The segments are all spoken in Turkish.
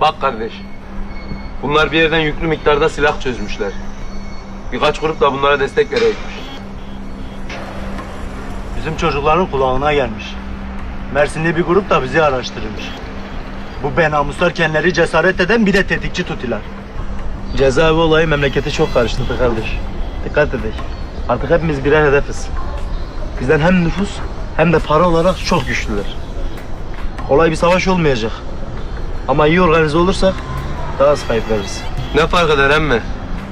Bak kardeş. Bunlar bir yerden yüklü miktarda silah çözmüşler. Birkaç grup da bunlara destek verecekmiş. Bizim çocukların kulağına gelmiş. Mersinli bir grup da bizi araştırmış. Bu benamuslar kendileri cesaret eden bir de tetikçi tutilar. Cezaevi olayı memleketi çok karıştırdı kardeş. Dikkat edin. Artık hepimiz birer hedefiz. Bizden hem nüfus hem de para olarak çok güçlüler. Kolay bir savaş olmayacak. Ama iyi organize olursak daha az kayıp veririz. Ne fark eder emme?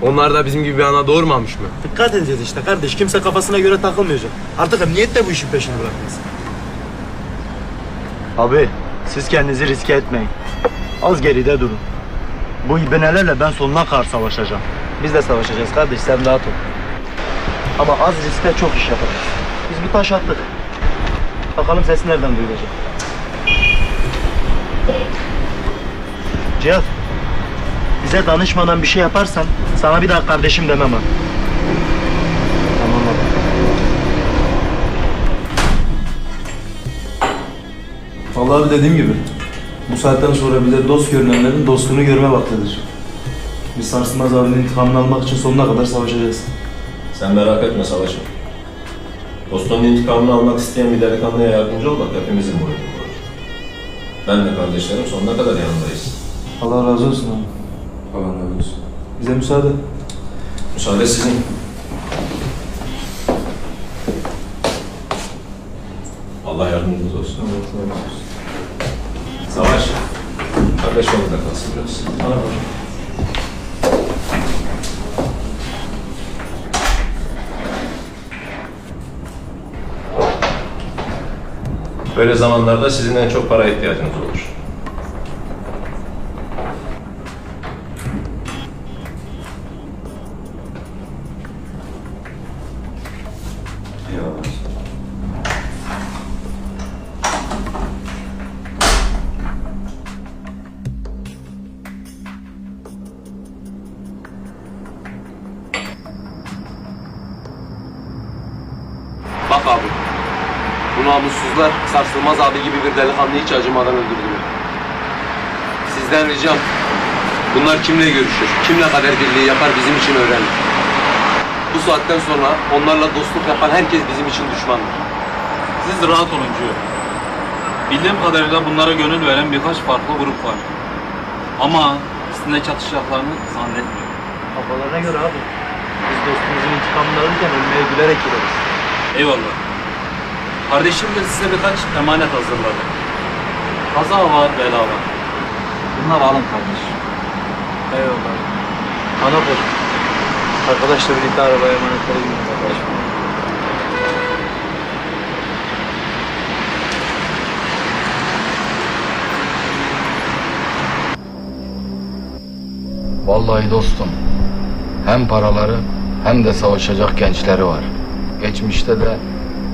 Onlar da bizim gibi bir ana doğurmamış mı? Dikkat edeceğiz işte kardeş. Kimse kafasına göre takılmayacak. Artık emniyet de bu işin peşini bırakmaz. Abi siz kendinizi riske etmeyin. Az geride durun. Bu ibenelerle ben sonuna kadar savaşacağım. Biz de savaşacağız kardeş sen rahat ol. Ama az riskle çok iş yaparız. Biz bir taş attık. Bakalım ses nereden duyulacak. Cihat. Bize danışmadan bir şey yaparsan sana bir daha kardeşim demem ha. Tamam abi. Vallahi dediğim gibi bu saatten sonra bize dost görünenlerin dostluğunu görme vaktidir. Biz Sarsılmaz abinin intikamını almak için sonuna kadar savaşacağız. Sen merak etme savaşım. Dostunun intikamını almak isteyen bir delikanlıya yardımcı olmak hepimizin boynu olur. Ben de kardeşlerim sonuna kadar yanındayız. Allah razı olsun abi. Allah razı olsun. Bize müsaade. Müsaade sizin. Allah yardımcınız olsun. Savaş. Kardeş yolunda kalsın biraz. Böyle zamanlarda sizin en çok para ihtiyacınız olur. Bak abi. Bu namussuzlar sarsılmaz abi gibi bir delikanlıyı hiç acımadan öldürdüler. Sizden ricam bunlar kimle görüşür, kimle kader birliği yapar bizim için öğrenin. Bu saatten sonra onlarla dostluk yapan herkes bizim için düşmandır. Siz rahat olun Cüyo. Bildiğim kadarıyla bunlara gönül veren birkaç farklı grup var. Ama üstünde çatışacaklarını zannetmiyorum. Kafalarına göre abi. Biz dostumuzun intikamını alırken ölmeye gülerek gideriz. Eyvallah. Kardeşim de size birkaç emanet hazırladı. Kaza var, bela var. Bunlar alın kardeş. Eyvallah. Ana koy. Arkadaşla birlikte arabaya emanet edelim kardeş. Vallahi dostum, hem paraları hem de savaşacak gençleri var. Geçmişte de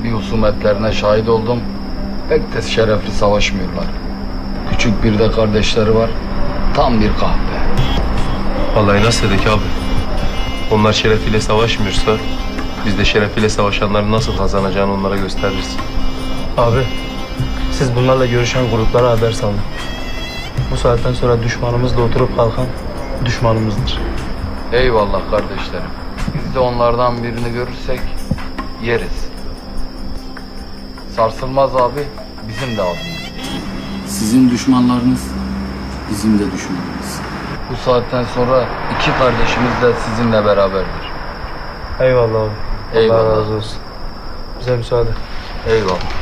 bir husumetlerine şahit oldum. Pek de şerefli savaşmıyorlar. Küçük bir de kardeşleri var. Tam bir kahpe. Vallahi nasıl dedik abi? Onlar şerefiyle savaşmıyorsa biz de şerefiyle savaşanların nasıl kazanacağını onlara gösteririz. Abi, siz bunlarla görüşen gruplara haber salın. Bu saatten sonra düşmanımızla oturup kalkan düşmanımızdır. Eyvallah kardeşlerim. Biz de onlardan birini görürsek yeriz. Sarsılmaz abi bizim de abimiz. Sizin düşmanlarınız bizim de düşmanımız. Bu saatten sonra iki kardeşimiz de sizinle beraberdir. Eyvallah abi. Eyvallah. Allah razı olsun. Bize müsaade. Eyvallah.